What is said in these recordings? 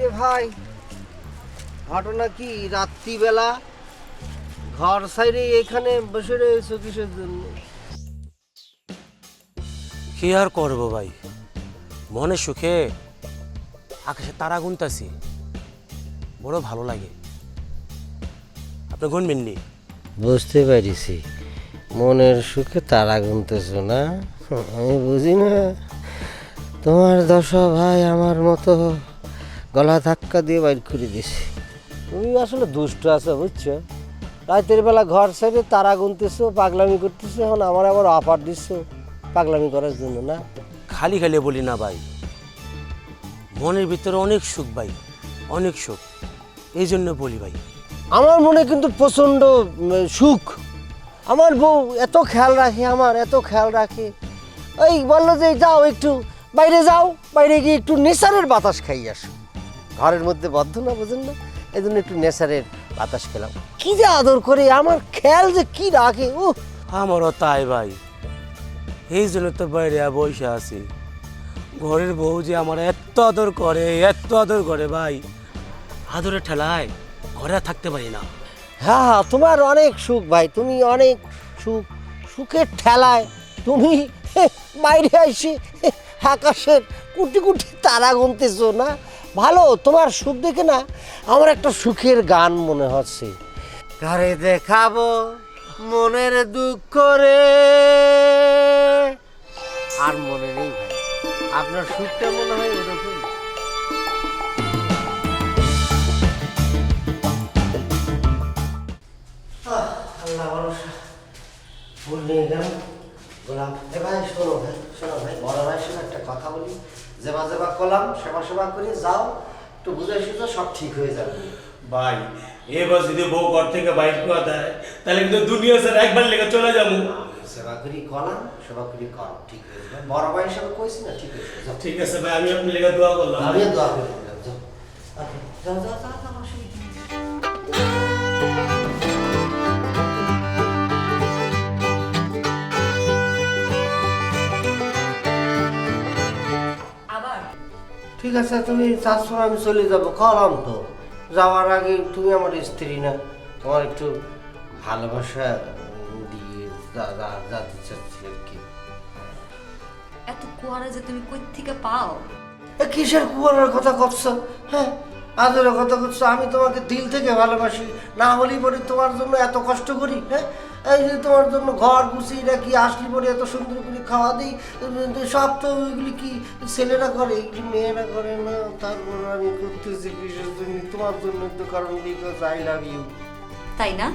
কিরে ভাই। ঘটনা কি? রাত্রিবেলা ঘর সাইডে এখানে বসে রয়েছো কিসের জন্য? কি আর করব ভাই? মনে সুখে আকাশে তারা গুনতাছি। বড় ভালো লাগে। আপনি গুনবেননি বুঝতে পারিছি। মনের সুখে তারা গুনতেছো না? আমি বুঝি না। তোমার দশা ভাই আমার মতো গলা ধাক্কা দিয়ে বাইর করে দিছি তুমি আসলে দুষ্ট আছো বুঝছ? রাতের বেলা ঘর ছেড়ে তারা গুনতেছো পাগলামি করতেছো এখন আমার আবার অফার দিচ্ছ পাগলামি করার জন্য না? খালি খালি বলি না ভাই। মনের ভিতরে অনেক সুখ ভাই অনেক সুখ। এই জন্য বলি ভাই। আমার মনে কিন্তু প্রচণ্ড সুখ। আমার বউ এত খেয়াল রাখে আমার এত খেয়াল রাখে। ওই বলল যে যাও একটু বাইরে যাও বাইরে গিয়ে একটু নেচারের বাতাস খাই আসো। ঘরের মধ্যে বদ্ধ না বুঝেন না? এই জন্য একটু নেচারের বাতাস খেলাম। কি যে আদর করে আমার খেয়াল যে কি রাখে ও আমারও তাই ভাই। এই জন্য তো বাইরে বসে আছি। ঘরের বউ যে আমার এত আদর করে এত আদর করে ভাই। আদরে ঠেলায় ঘরে থাকতে পারি না। হ্যাঁ হ্যাঁ তোমার অনেক সুখ ভাই তুমি অনেক সুখ। সুখের ঠেলায় তুমি বাইরে আসি আকাশের কুটি কুটি তারা গুনতেছো না? ভালো, তোমার সুখ দেখে না আমার একটা সুখের গান মনে হচ্ছে। ঘরে দেখাবো মনের দুঃখ রে। আর মনে নেই ভাই, আপনার সুখটা মনে হয় ওরকম আল্লাহ ভরসা। ভুল নিয়ে গেল বললাম এ ভাই শোনো ভাই শোনো ভাই, বড় ভাইয়ের সঙ্গে একটা কথা বলি। যেবা জেবা করলাম সেবা সেবা করে যাও তো বুঝে সুঝে সব ঠিক হয়ে যাবে ভাই এবার যদি বউ ঘর থেকে বাইর করা দেয় তাহলে কিন্তু দুনিয়া স্যার একবার লেগে চলে যাব সেবা করি কলাম সেবা করি কর ঠিক হয়ে যাবে বড় ভাই হিসাবে কইছি না ঠিক হয়ে যাবে ঠিক আছে ভাই আমি আপনি লেগে দোয়া করলাম আমিও দোয়া করে দিলাম যাও যাও যাও যাও যাও ঠিক আছে তুমি চাচ্ছ আমি চলে যাব। কলাম তো। যাওয়ার আগে তুমি আমার স্ত্রী না তোমার একটু ভালোবাসা দিয়ে যাতে চাচ্ছি আর কি। এত কুয়ারা যে তুমি কই থেকে পাও কিসের কুয়ারের কথা করছ? হ্যাঁ আদরের কথা করছ। আমি তোমাকে দিল থেকে ভালোবাসি না হলেই পরে তোমার জন্য এত কষ্ট করি হ্যাঁ? এই যে তোমার জন্য ঘর গুছিয়ে রাখি আসলি পরে এত সুন্দর করে খাওয়া দিই সব তো ওইগুলি কি ছেলেরা করে এগুলি মেয়েরা করে? না তারপর আমি করতেছি কিসের জন্য? তোমার জন্য তো কারণ বিকজ আই লাভ ইউ তাই না?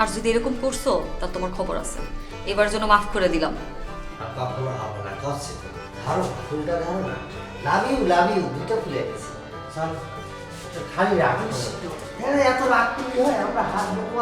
আর যদি এরকম করছ তা তোমার খবর আছে। এবার জন্য মাফ করে দিলাম। আর কখনো হবে না করছে ধরো ফুলটা ধরো না। লাভ ইউ লাভ ইউ দুটো ফুলে গেছে। চল খালি রাখিস হ্যাঁ এত রাগ করলে হয় আমরা হাত ঢুকবো